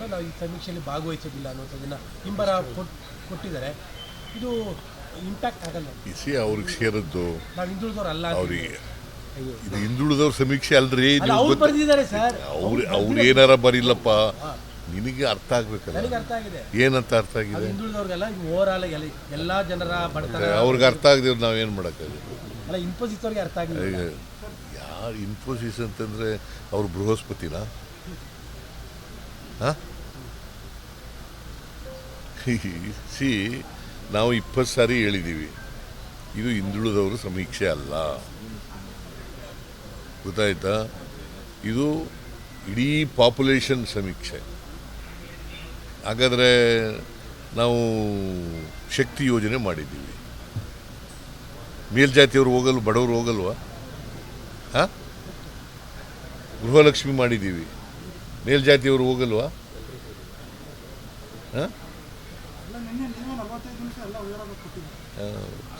ಕೂಡ ನಾವು ಈ ಸಮೀಕ್ಷೆಯಲ್ಲಿ ಭಾಗವಹಿಸೋದಿಲ್ಲ ಅನ್ನೋಂಥದ್ದನ್ನು ಹಿಂಬರ ಕೊಟ್- ಕೊಟ್ಟಿದ್ದಾರೆ. ಇದು ಇಂಪ್ಯಾಕ್ಟ್ ಆಗಲ್ಲ. ಇಸಿ ಅವ್ರಿಗೆ ಸೇರಿದ್ದು ನಾವು ಹಿಂದುಳಿದವ್ರು ಅಲ್ಲ ಅವರಿಗೆ ಇದು ಹಿಂದುಳಿದವ್ರ ಸಮೀಕ್ಷೆ ಅಲ್ರಿ ಅವ್ರು ಸರ್. ಅವ್ರು ಅವ್ರು ಏನಾರ ಬರಿಲ್ಲಪ್ಪ ನಿನಗೆ ಅರ್ಥ ಆಗ್ಬೇಕಲ್ಲ. ನನಗೆ ಅರ್ಥ ಆಗಿದೆ. ಏನಂತ ಅರ್ಥ ಆಗಿದೆ? ಹಿಂದುಳಿದವ್ರಿಗೆಲ್ಲ ಓವರ್ ಆಲ್ ಎಲ್ಲ ಜನರ ಬಡತನ ಅವ್ರಿಗೆ ಅರ್ಥ ಆಗಿದೆ ನಾವು ಏನು ಮಾಡೋಕ್ಕಾಗುತ್ತೆ ಅಲ್ಲ ಇನ್ಫೋಸಿಸ್ ಅವ್ರಿಗೆ ಅರ್ಥ ಆಗಿದೆ ಯಾರು ಇನ್ಫೋಸಿಸ್ ಅಂತಂದರೆ ಅವ್ರು ಬೃಹಸ್ಪತಿನ? ಸಿ, ನಾವು ಇಪ್ಪತ್ತು ಸಾರಿ ಹೇಳಿದ್ದೀವಿ ಇದು ಹಿಂದುಳಿದವರು ಸಮೀಕ್ಷೆ ಅಲ್ಲ. ಗೊತ್ತಾಯ್ತಾ? ಇದು ಇಡೀ ಪಾಪ್ಯುಲೇಷನ್ ಸಮೀಕ್ಷೆ. ಹಾಗಾದರೆ ನಾವು ಶಕ್ತಿ ಯೋಜನೆ ಮಾಡಿದ್ದೀವಿ. ಮೇಲ್ಜಾತಿಯವರು ಹೋಗಲು ಬಡವರು ಹೋಗಲ್ವಾ? ಹಾಂ? ಗೃಹಲಕ್ಷ್ಮಿ ಮಾಡಿದ್ದೀವಿ. ಮೇಲ್ಜಾತಿಯವರು ಹೋಗಲ್ವಾ? ಹಾಂ?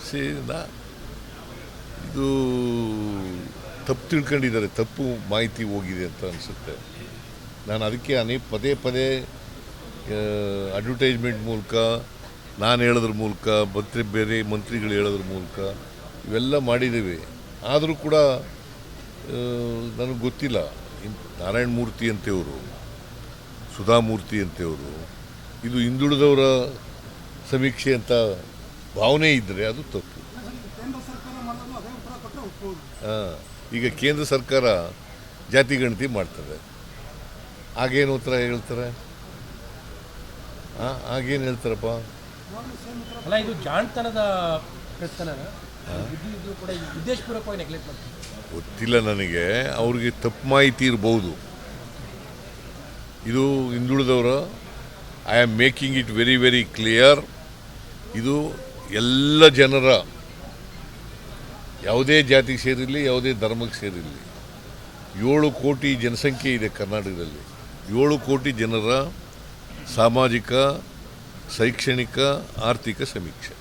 ಸಿ ನಾ ಇದು ತಪ್ಪು ತಿಳ್ಕೊಂಡಿದ್ದಾರೆ, ತಪ್ಪು ಮಾಹಿತಿ ಹೋಗಿದೆ ಅಂತ ಅನಿಸುತ್ತೆ. ನಾನು ಅದಕ್ಕೆ ಅನೇಕ ಪದೇ ಪದೇ ಅಡ್ವರ್ಟೈಸ್ಮೆಂಟ್ ಮೂಲಕ, ನಾನು ಹೇಳೋದ್ರ ಮೂಲಕ, ಮತ್ತೆ ಬೇರೆ ಮಂತ್ರಿಗಳು ಹೇಳೋದ್ರ ಮೂಲಕ ಇವೆಲ್ಲ ಮಾಡಿದ್ದೀವಿ. ಆದರೂ ಕೂಡ ನನಗೆ ಗೊತ್ತಿಲ್ಲ. ನಾರಾಯಣ ಮೂರ್ತಿ ಅಂತೇವರು, ಸುಧಾಮೂರ್ತಿ ಅಂತೇವರು ಇದು ಹಿಂದುಳಿದವರ ಸಮೀಕ್ಷೆ ಅಂತ ಭಾವನೆ ಇದ್ದರೆ ಅದು ತಪ್ಪು. ಹಾಂ ಈಗ ಕೇಂದ್ರ ಸರ್ಕಾರ ಜಾತಿ ಗಣತಿ ಮಾಡ್ತದೆ. ಆಗೇನು ಉತ್ತರ ಹೇಳ್ತಾರೆ? ಹಾಂ ಆಗೇನು ಹೇಳ್ತಾರಪ್ಪ? ಅಲ್ಲ ಇದು ಜಾಣತನದ ಗೊತ್ತಿಲ್ಲ ನನಗೆ. ಅವ್ರಿಗೆ ತಪ್ಪು ಮಾಹಿತಿ ಇರ್ಬೋದು. ಇದು ಹಿಂದುಳಿದವರ I am making it very very clear ಇದು ಎಲ್ಲ ಜನರ ಯಾವುದೇ ಜಾತಿಗೆ ಸೇರಿರಲಿ, ಯಾವುದೇ ಧರ್ಮಕ್ಕೆ ಸೇರಿರಲಿ. ಏಳು ಕೋಟಿ ಜನಸಂಖ್ಯೆ ಇದೆ ಕರ್ನಾಟಕದಲ್ಲಿ. ಏಳು ಕೋಟಿ ಜನರ ಸಾಮಾಜಿಕ, ಶೈಕ್ಷಣಿಕ, ಆರ್ಥಿಕ ಸಮೀಕ್ಷೆ.